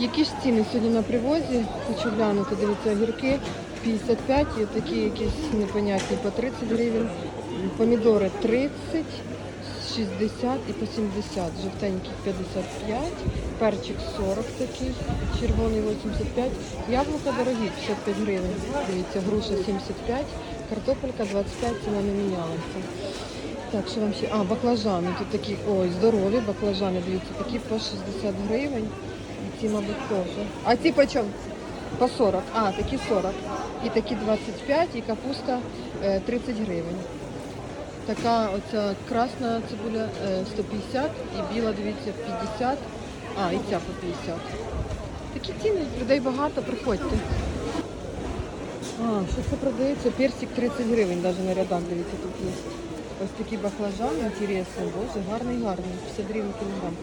Які ж ціни сьогодні на привозі? Хочу глянути, дивіться, огірки 55 і такі якісь непонятні по 30 гривень. Помідори 30, 60 і по 70. Жовтенький 55, перчик 40 такий, червоний 85. Яблука дорогі 55 гривень. Дивіться, груша 75, картопелька 25, ціна не мінялася. Так, що вам ще? А, баклажани. Тут такі, ой, здорові баклажани, дивіться, такі по 60 гривень. Ці, мабуть, теж. А ці по чому? По 40. А, такі 40. І такі 25, і капуста е, 30 гривень. Така оця красна цибуля е, 150 і біла, дивіться, 50. А, і ця по 50. Такі ціни, людей багато, приходьте. А, що це продається? Персик 30 гривень, навіть на рядах, дивіться, тут є. Ось такі баклажани, інтересно, боже, гарний, гарний, 50 гривень кілограм.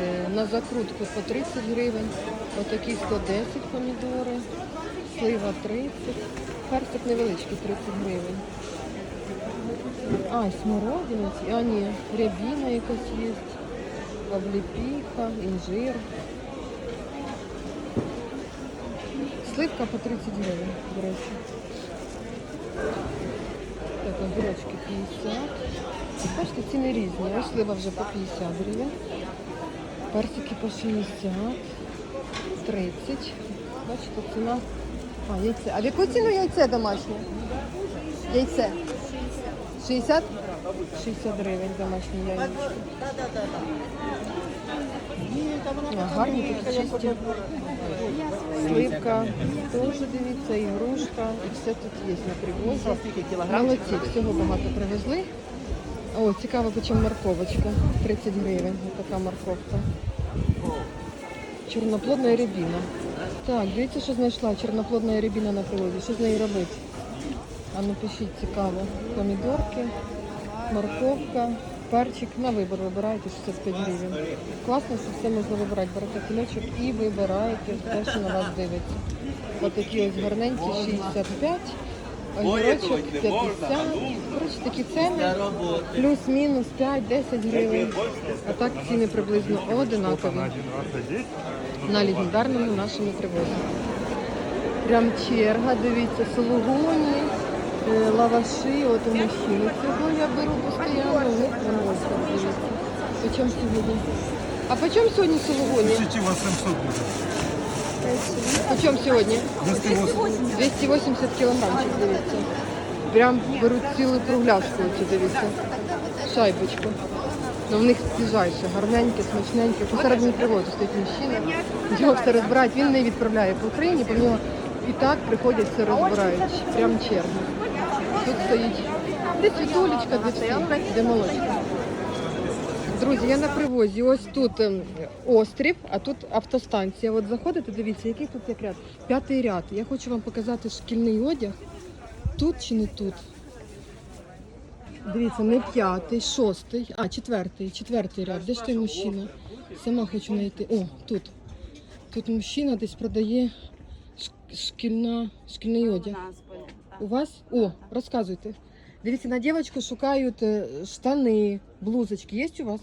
Е, на закрутку по 30 гривень, отакі 110 помідори, слива 30, персик невеличкий 30 гривень. А, і смородина, а ні, рябіна якась є, обліпіха, інжир. Сливка по 30 гривень, до речі. Так, огірочки 50. Бачите, ціни різні. Ось слива вже по 50 гривень. Персики по 60, 30. Бачите, ціна. А, яйце. А в яку ціну яйце домашнє? Яйце. 60? 60 гривень домашнє яйце. Гарні тут чисті. Сливка теж дивіться, і грушка, і все тут є на привозі. Молодці, всього багато привезли. О, цікаво, по чому морковочка. 30 гривень. Ось така морковка. Чорноплодна рябіна. Так, дивіться, що знайшла. Чорноплодна рябіна на привозі. Що з нею робити? А ну пишіть цікаво. Помідорки, морковка, перчик. На вибір вибирайте 65 гривень. Класно, що все можна вибирати. Берете кульочок і вибираєте те, що на вас дивиться. Отакі ось гарненькі 65, огірочок 50. Коротше, такі ціни. Плюс-мінус 5-10 гривень. А так ціни приблизно одинакові на легендарному нашому привозі. Прям черга, дивіться, сулугуні, е, лаваші, от у мужчини. Цього я беру постійно, у них привозять, дивіться. По чому сьогодні? А по чому сьогодні сулугуні? 1800 буде. По чому сьогодні? 280. 280 кілограмчик, дивіться. Прям беруть цілу кругляшку оцю, дивіться. Шайбочку. Ну, в них свіжайше, гарненьке, смачненьке. Посередині приводу стоїть мужчина. Його все розбирають. Він не відправляє по Україні, бо нього і так приходять все розбирають. Прям черга. Тут стоїть де світулечка, де всі, де молочка. Друзі, я на привозі. Ось тут ем, острів, а тут автостанція. От заходите, дивіться, який тут як ряд. П'ятий ряд. Я хочу вам показати шкільний одяг. Тут чи не тут? Дивіться, не п'ятий, шостий, а четвертий, четвертий ряд. Де ж той мужчина? Сама хочу знайти. О, тут. Тут мужчина десь продає шкільна, шкільний одяг. У вас? О, розказуйте. Дивіться, на дівчинку шукають е, штани, блузочки. Є у вас?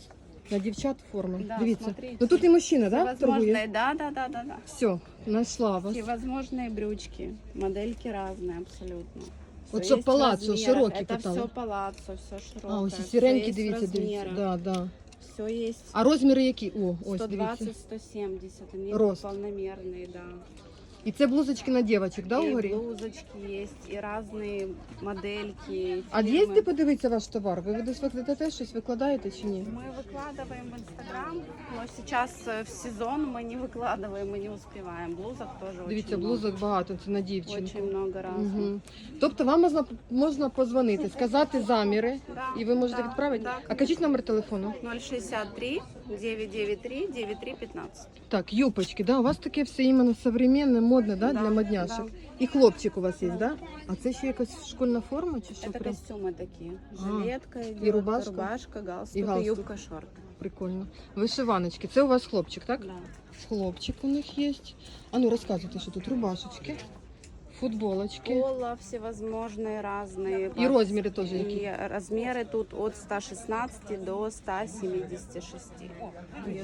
На дівчат форми. Да, Дивіться. смотрите. Ну тут і мужчина, да, торгує? Всевозможные, да, да, да, да, да. Все, знайшла вас. Всевозможные брючки, модельки разные абсолютно. Вот Всё чтоб есть палаццо, размеры. широкий Это каталог. все палаццо, все широкое. А, ось всё сіренькі, есть дивіться, дивіться. размеры. Да, да. Все есть. А розміри які? О, ось дивіться. 120-170, они Рост. полномерные, да. І це блузочки на дівчаток, да, и угорі? блузочки есть, и разные модельки. А фирмы. їздите подивитися ваш товар? Ви десь викладаєте щось, викладаєте чи ні? Мы выкладываем в Инстаграм, но сейчас э, в сезон мы не выкладываем, мы не успеваем. Блузок тоже Дивіться, очень блузок багато, це на много. дівчинку. Очень много разных. Угу. Тобто вам можна, можна позвонити, сказати заміри, Да, і ви можете да, відправити. да, а кажіть номер телефону. 063 993 9315. Так, юпочки, да? У вас таке все іменно современне, модне, да, Да, для модняшок. да. І хлопчик у вас є, да? А це ще якась школьна форма чи що? Это Прям костюмы такие. А, Жилетка идет, и рубашка? рубашка, галстук, И и, галстук. юбка, шорты. прикольно. Вишиваночки. Це у вас хлопчик, так? Да. Хлопчик у них є. А ну розказуйте, що тут рубашечки, Футболочки. Пола всевозможные разные. І розміри теж И які. размеры тут от 116 до 176. И Ого.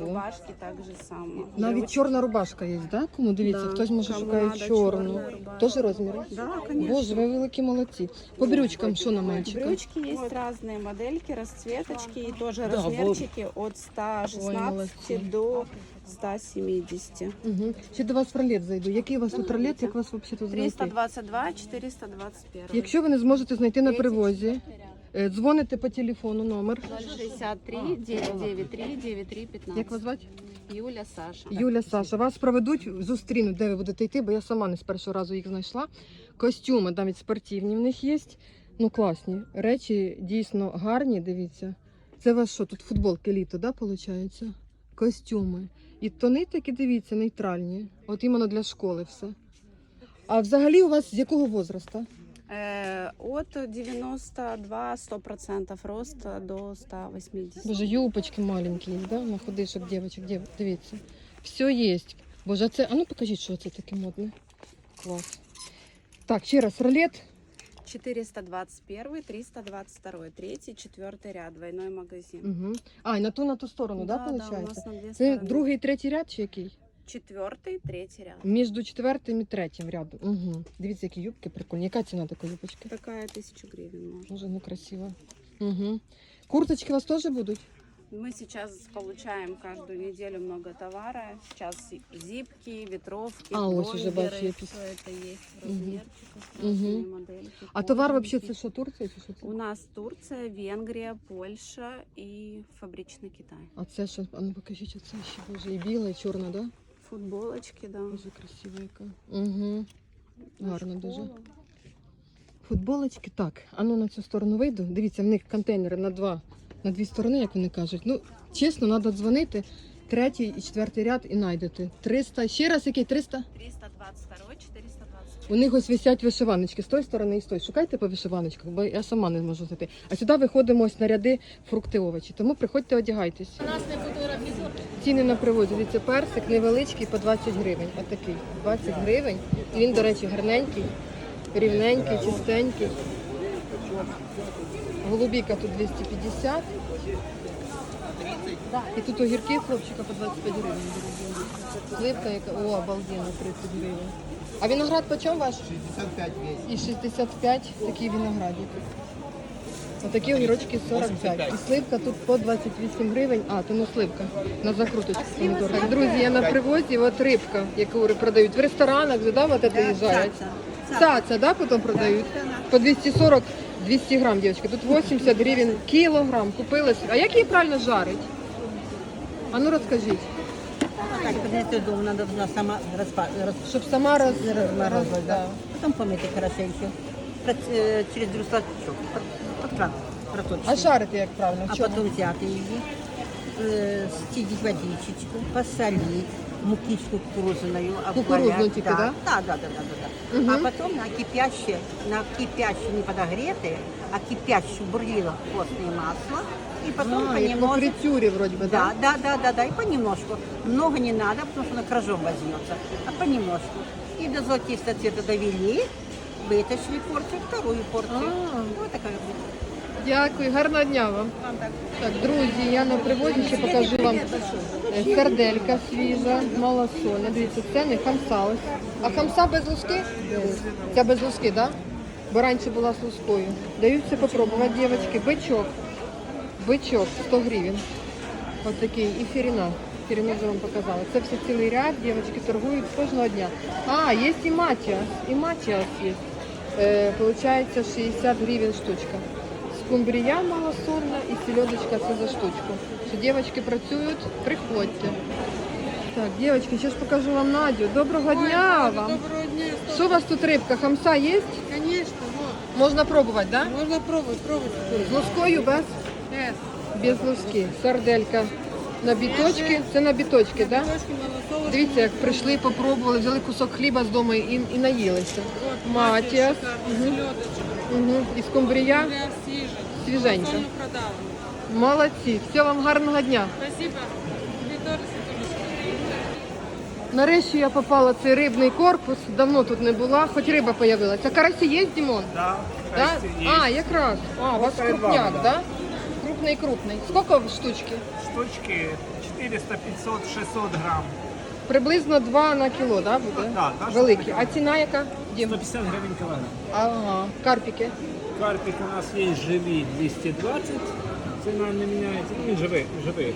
рубашки также само. Навіть Брючки. чорна рубашка є, да? Кому дивіться, Да, хтось може кому шукає надо чорну. чорна рубашка. Теж розміри? Да, конечно. Боже, ви великі молодці. По брючкам що на мальчика? Брючки есть разные модельки, расцветочки и тоже Да, размерчики от Ой, 116 молодцы. до 170. Угу. Ще до вас в ролет зайду. Який у вас тут ролет, як вас взагалі тут знайти? 322, 421. Якщо ви не зможете знайти на привозі, е, дзвоните по телефону номер. 063 993 9315. Як вас звати? Юля Саша. Юля Саша. Вас проведуть, зустрінуть, де ви будете йти, бо я сама не з першого разу їх знайшла. Костюми навіть спортивні в них є. Ну класні. Речі дійсно гарні, дивіться. Це у вас що, тут футболки літо, да, виходить? Костюми. І тони такі, дивіться, нейтральні. От іменно для школи все. А взагалі у вас з якого возраста? Э, от 92 100% роста до 180. Боже, юбочки маленькі є, да? На ходишок дівчаток, дів... дивіться. Все є. Боже, а це. А ну покажіть, що це таке модне. Клас. Так, ще раз, ролет. 421, 322, третий, четвертый ряд, двойной магазин. Угу. А, і на ту на ту сторону, да, да, у виходить? нас на две Це стороны. другий, третій ряд чи який? Четвертый, третий ряд. Між четвертим і третім рядом. Угу. Дивіться, які юбки прикольні. Яка ціна такої юбочки? Такая тысячу гривен можно. Дуже ну красиво. Угу. Курточки у вас теж будуть? Мы сейчас получаем каждую неделю много товара. Сейчас зипки, ветровки, А, ось уже блогеры, бачу, я пис- все это есть в Мгм. размерчиках, Мгм. разные модельки. А товар кожанки. взагалі це що, Турція чи що це? У нас Турция, Венгрия, Польша и фабричный Китай. А це що? А ну покажіть оце ще, боже, і біла, і чорна, да? Футболочки, да. Дуже красива яка. Угу. На гарно дуже. школу. Футболочки, так. А ну на цю сторону вийду. Дивіться, в них контейнери на два, на дві сторони, як вони кажуть. Ну, чесно, треба дзвонити. Третій і четвертий ряд і знайдете. 300. Ще раз який 300? 322, 420. У них ось висять вишиваночки з тої сторони і з тої. Шукайте по вишиваночках, бо я сама не можу знайти. А сюди виходимо ось на ряди фрукти овочі. Тому приходьте, одягайтесь. У нас не буде Ціни на привозі. Дивіться, персик невеличкий по 20 гривень. Отакий. 20 гривень. І він, до речі, гарненький, рівненький, чистенький. Голубіка тут 250. І тут огірки хлопчика по 25 гривень. Сливка яка. О, обалденно, 30 гривень. А виноград по чому ваш? 65 весь. І 65 такий виноградик. Отакі огірочки 45. І сливка тут по 28 гривень. А, то не сливка. На закруточку. Так, друзі, я на привозі, от рибка, яку продають. В ресторанах да, вот это їжджають. Цаца, да, потім продають? По 240 200 грам, дівчатки. Тут 80 гривень кілограм. Купили. А як її правильно жарить? А ну розкажіть. Так, принести дому, надо вона сама розпа... роз... Щоб сама роз... розморозити, да. Потім помити хорошенько. Проц- е, Через друслачок. Под А жарити як правильно? В А чому? потім взяти її, е, стідіть водичечку, посолити, мукичку кукурузную Кукурузну обвалять. тільки, да? да? Да, да, да, да, да, да. Мгм. А потім на кипяще, на кипяще не подогріти, а кипяще бурлило постное масло, и потом А, як по понемножку фритюрі вроді би, Да, да, да, да, да, и понемножку. Много не надо, потому что она кражом возьмется, а понемножку. И до золотистого цвета довели, вытащили порцию, вторую порцию. А. Вот такая вот. Дякую, гарного дня вам. Так. Друзі, я на привозі ще покажу вам е, сарделька свіжа, малосольна. Дивіться, це не хамса. А хамса без луски? Ця без луски, так? Да? Бо раніше була з лускою. Даються попробувати, дівчатки. Бичок. Бичок 100 гривень. Ось такий. І фіріна. Фіріну вже вам показала. Це все цілий ряд, дівчатки торгують кожного дня. А, є і матіас. І матіас є. Е, получається 60 гривень штучка. Скумбрія малосольна і селедочка це за штучку. Що дівчатки працюють, приходьте. Так, дівчатки, зараз покажу вам Надю. Доброго дня вам. Доброго дня. Що у вас тут рибка? Хамса є? Вот. Можна пробувати, так? Да? Можно пробовать, пробовать. З лускою без? Yes. Без луски. Сарделька на біточки. Це на біточки, так? Да? Дивіться, як прийшли, попробували, взяли кусок хліба з дому і, і наїлися. Матіас. селедочка. Угу. І скумбрія. Свіженька. Молодці. Всього вам гарного дня. Спасибо. Нарешті я попала в цей рибний корпус. Давно тут не була, хоч риба появилася. Карасі є, Дімон? Да, Да? есть. А, якраз. А, у вас крупняк, вами, да? Крупний, крупний. Скільки штучки? Штучки 400, 500, 600 грамм. Приблизно 2 на кіло, да, буде? Да, да, Великі. А ціна яка? Дім? 150 гривен килограмм. Ага, карпіки. Карпик у нас есть живые 220, цена не меняется, ну не живые, живые.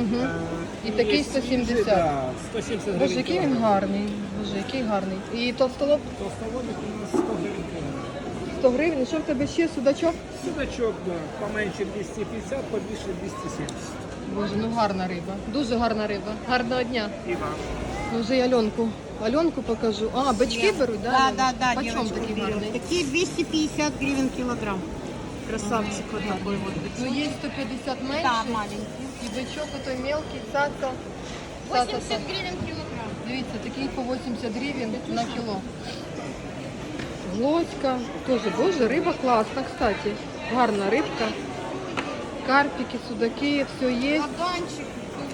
Угу. Э, І такий есть 170. свежие, Да, 170 гривен Боже, який він килограмм. гарний. Боже, який гарний. І толстолоб Толстолобик у нас 100 гривен килограмм. 100 гривень. І що в тебе ще судачок? Судачок, да, поменьше 250, побольше 270. Боже, ну гарна риба. Дуже гарна риба. Гарного дня. И вам. Ну, вже й Альонку. Альонку покажу. А, бички беруть, да? Да, да, да, Почем девочка такий берет. Такие 250 гривен килограмм. Красавчик вот такой вот. Ну, є 150 менше. Да, маленький. І бичок отой мелкий, цаца. 80 гривен килограмм. Дивіться, такий по 80 гривень на кіло. Глоська. Тоже, боже, риба класна, кстати. Гарна рибка. Карпики, судаки, все є. Лобанчик.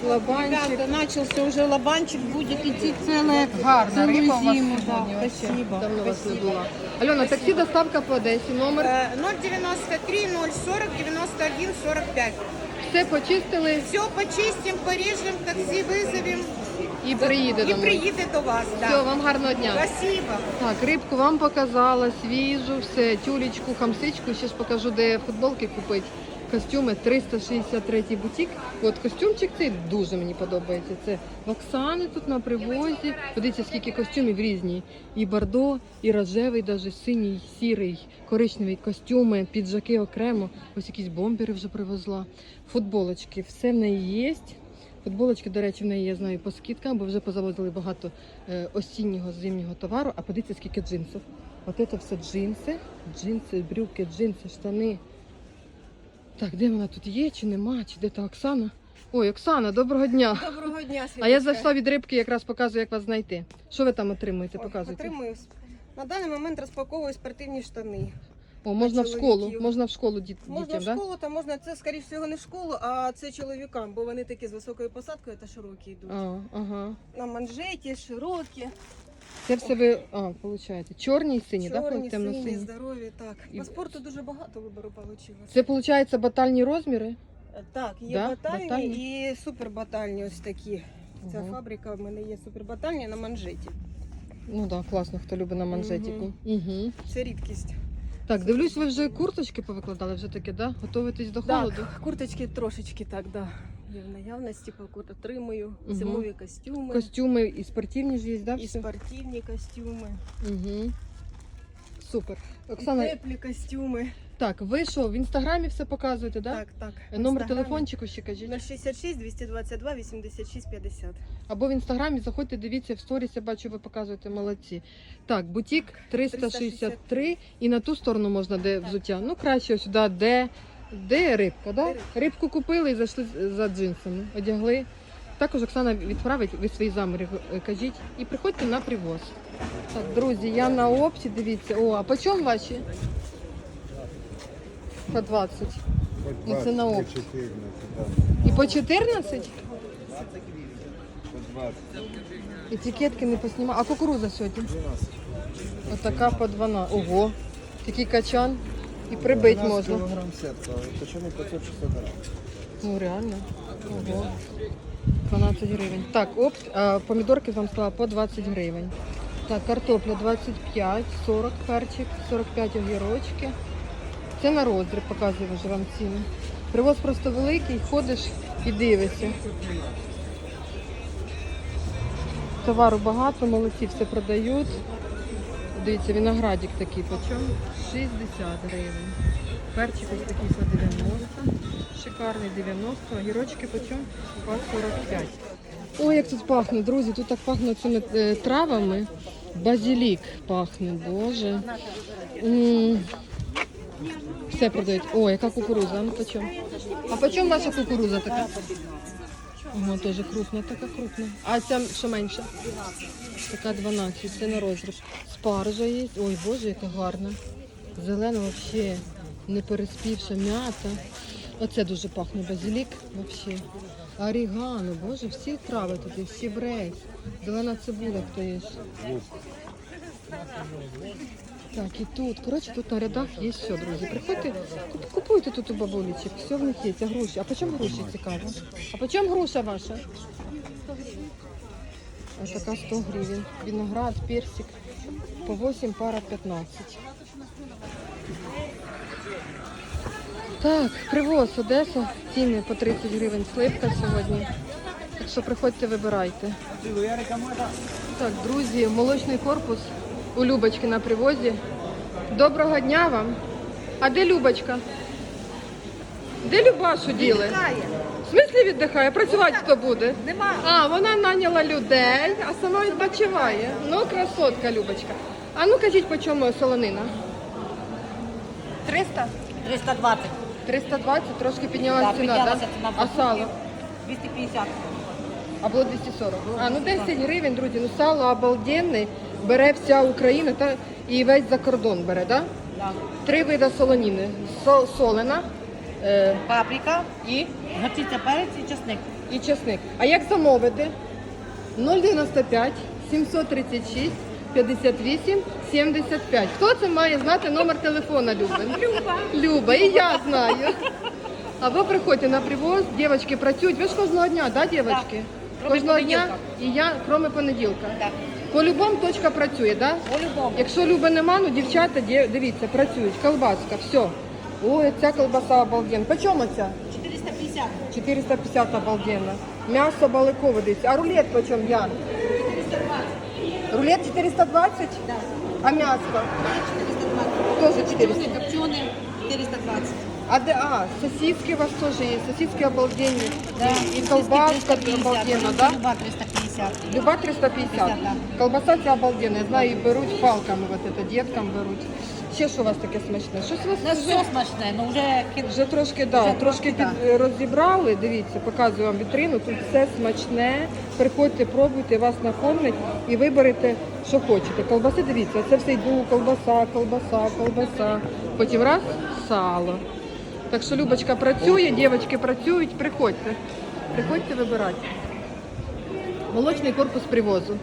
Лобанчик. Ребята, начался уже лобанчик, будет идти целая, Гарна целую риба у вас зиму. Да, вообще. спасибо. Давно вас не спасибо. була. Альона, таксі доставка по Одесі. Номер. Э, 093 040 91 45. Все почистили Все почистим, порежем, такси вызовем і приїде и домой. приедет до вас. Все, Да. вам гарного дня. Спасибо. Так, рибку вам показала, свіжу, все, тюлечку, хамсичку. Ще ж покажу, де футболки купити. Костюми 363 бутік. От костюмчик цей дуже мені подобається. Це Оксани тут на привозі. Подивіться, скільки костюмів різні. І бордо, і рожевий, даже синій, сірий, коричневий костюми, піджаки окремо. Ось якісь бомбери вже привезла. Футболочки, все в неї є. Футболочки, до речі, в неї я знаю по скидкам, бо вже позавозили багато е, осіннього зимнього товару. А подивіться, скільки джинсів. От це все джинси, джинси, брюки, джинси, штани. Так, де вона тут є, чи нема, чи де та Оксана? Ой, Оксана, доброго дня. Доброго дня, А я зайшла від рибки, якраз показую, як вас знайти. Що ви там отримуєте? Показуйте. Отримую. На даний момент розпаковую спортивні штани. О, можна в школу, чоловіків. можна в школу діт, Можна дітям, в да? школу, та можна це, скоріш всього, не в школу, а це чоловікам, бо вони такі з високою посадкою та широкі йдуть. А, ага. На манжеті, широкі, Це все ви, а, виходить, чорні і сині, так? чорні, Темно сині, здорові. Так. І- По спорту дуже багато вибору вийшло. Це, виходить, батальні розміри? Так, є Да? батальні, Батальні? і супербатальні ось такі. Ця Ага. фабрика в мене є супербатальня на манжеті. Ну так, да, класно, хто любить на манжетіку. Угу. Це рідкість. Так, дивлюсь, ви вже курточки повикладали, вже таке, да? Готовитесь до холоду? Так, курточки трошечки так, да. Є в наявності, поки отримую. Зимові костюми, Костюми і спортивні ж є, да? і все? спортивні костюми, Угу. Супер. і теплі костюми. так, ви що, в інстаграмі все показуєте, да? Так, так. Е, Номер телефончику ще кажіть. 066 222 86 50. Або в інстаграмі заходьте, дивіться в сторіс, я бачу, ви показуєте молодці. Так, бутік 363 і на ту сторону можна, де взуття. Ну, краще сюди, де, де рибка, да? Рибку купили і зайшли за джинсами, одягли. Також Оксана відправить, ви свої заміри кажіть. І приходьте на привоз. Так, друзі, я на опті, дивіться. О, а по чому ваші? По 20. Ну, це на опт. І по 14? Етикетки не поснімаю. А кукуруза сьогодні? Отака по 12. Ого, такий качан. І прибить можна. килограмм сетка. Почему 500-600 грамм? Ну реально. Ого. 12 гривень. Так, опт, а, помідорки вам сказала по 20 гривень. Так, картопля 25, 40 перчик, 45 огірочки. Це на роздріб, показую вже вам ціни. Привоз просто великий, ходиш і дивишся. Товару багато, молодці все продають. Дивіться, виноградик такий почем? 60 гривень. Перчик ось такий по 90. Шикарний 90. Огірочки почем? По 45. Ой, як тут пахне, друзі, тут так пахне цими е, травами. Базилік пахне, боже. М. Все продають. О, яка кукуруза, ну почем? А почем ваша кукуруза така? Ого, теж крупна, така крупна. А ця що менше? Така 12, це на розріз. Спаржа є. Ой, боже, яка гарна. Зелена взагалі не переспівша м'ята. Оце дуже пахне базилік. Взагалі. Орігано, боже, всі трави тут всі брейс. Зелена цибуля, хто є. Так, і тут, коротше, тут на рядах є все, друзі. Приходьте, купуйте тут у бабулечок, все в них є, а груші. А по чому груші цікаво? А по чому груша ваша? Ось така 100 гривень. Виноград, персик. По 8, пара 15. Так, привоз Одеса. Ціни по 30 гривень сливка сьогодні. Так що приходьте, вибирайте. Так, друзі, молочний корпус у Любочки на привозі. Доброго дня вам. А де Любочка? Де Любашу діли? В смислі віддихає? Працювати хто буде? Нема. А, вона наняла людей, а сама відпочиває. Ну, красотка, Любочка. А ну кажіть, по чому солонина? 300? 320. 320, трошки піднялася Да, ціна, піднялася так? ціна. А сало? 250. А було 240. А, ну 10 гривень, друзі. Ну сало обалденне. Бере вся Україна та і весь за кордон бере, так? Да. Три види солоніни. Со- солена е, Паприка, і, горчиця, перець і чесник. і чесник. А як замовити? 095 736 58 75. Хто це має знати номер телефона, Люба? Люба. Люба, і я знаю. А ви приходьте на привоз, дівчатки працюють. Ви ж кожного дня, да, дівчатки? Кожного дня і я, кроме понеділка. Так. По-любому точка працює, да? По-любому. Якщо Люби нема, ну дівчата, ді- дивіться, працюють. Колбаска, все. Ой, ця колбаса обалденна. По чому ця? 450. 450 обалденно. Мясо баликове дивіться. А рулет по чому, Ян? 420. Рулет 420? Да. А мясо? 420. Тоже 400. Копченый, копченый 420. А де, а, сосиски у вас тоже є, сосиски обалденні. Да. І колбаска 350, обалденна, да? Люба 350. Люба 350. 50, да. Колбаса ця обалденна. Я знаю, і беруть палками, вот это, діткам беруть. Ще що у вас таке смачне? Щось у вас У нас вже, все смачне, але вже вже трошки, да, Вже трошки трошки, під, розібрали. Дивіться, показую вам вітрину. Тут все смачне. Приходьте, пробуйте, вас накормлять і виберете, що хочете. Колбаси, дивіться, це все йду, колбаса, колбаса, колбаса. Потім раз сало. Так що Любочка працює, дівчатки працюють, приходьте. Приходьте вибирати. Молочний корпус привозу.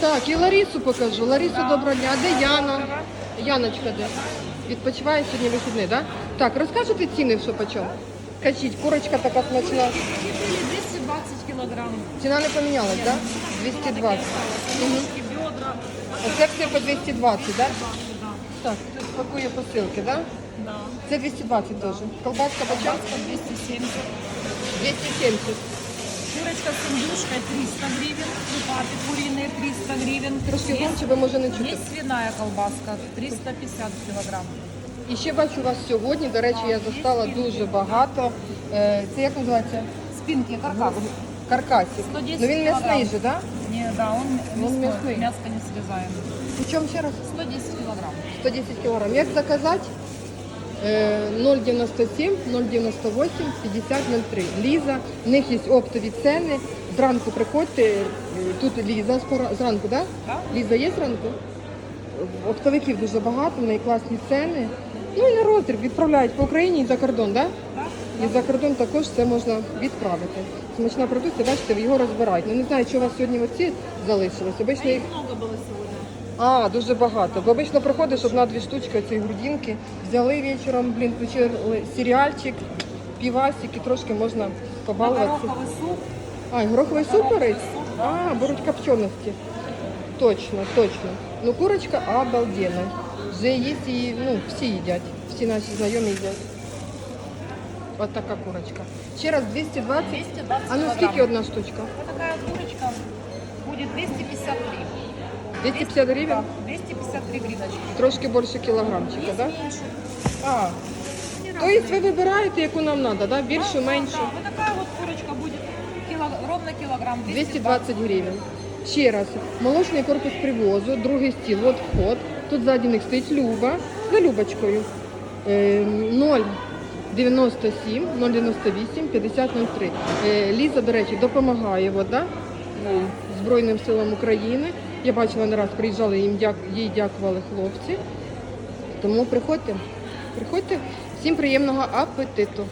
Так, і Ларісу покажу. Ларісу, доброго дня. А де Яна? Яночка де? Відпочиває сьогодні вихідний, так? Да? Так, розкажете ціни, що по чому? Кажіть, курочка така смачна. 220 килограмм. Ціна не помінялась, так? Да? 220. Угу. Оце все по 220, так? Да? Так, пакує посилки, так? Да? Да. Це 220 теж. Колбаска чому? 270. 270. Курочка с индюшкой 300 гривен. Лопаты куриные 300 гривен. Трошки Есть, громче, бо може не чути. есть свиная колбаска 350 килограмм. І ще бачу у вас сьогодні, до речі, я застала дуже багато. Е, Це як називається? Спинки, каркас. Каркасів. 110 Ну він м'ясний кілограм. же, так? Не, да, он, мясной, мясной. Мяско не срезаем. Да? чому ще раз? 110 килограмм. 110 кілограм. Як заказати? Е, 097 098 5003. Ліза, в них є оптові ціни. Зранку приходьте, е, тут Ліза зранку, так? Да. Ліза є зранку? Оптовиків дуже багато, в неї класні ціни. Ну і на роздріб відправляють по Україні і за кордон, так? Да? І за кордон також це можна відправити. Смачна продукція, бачите, його розбирають. Ну не знаю, чи у вас сьогодні оці залишились. Обично їх Много было сегодня. А, дуже багато. Бо обично приходиш одна-дві штучки цієї грудинки, взяли вечором, блін, включили серіальчик, півасик і трошки можна побалуватися. Гороховый суп. А, і гороховий суп беруть? А, беруть копченості. Точно, точно. Ну, курочка обалденна. Вже є і, ну, всі їдять. Всі наші знайомі їдять. От така курочка. Ще раз 220. 220 А ну скільки одна штучка? Вот такая курочка будет 253. 250 гривень? Да, 253 гривночки. Трошки більше кілограмчика, так? А, тобто ви вибираєте, яку нам треба, да? більшу, меншу. Да, вот такая вот курочка кило- ровно килограмм. 220 гривень. Ще раз, молочний корпус привозу, другий стіл, от вход. Тут ззаді них стоїть Люба за Любочкою. Е, 097 098 5003. Е, Ліза, до речі, допомагає вода Збройним силам України. Я бачила не раз, приїжджали, їм дяк- їй дякували хлопці. Тому приходьте, приходьте. Всім приємного апетиту.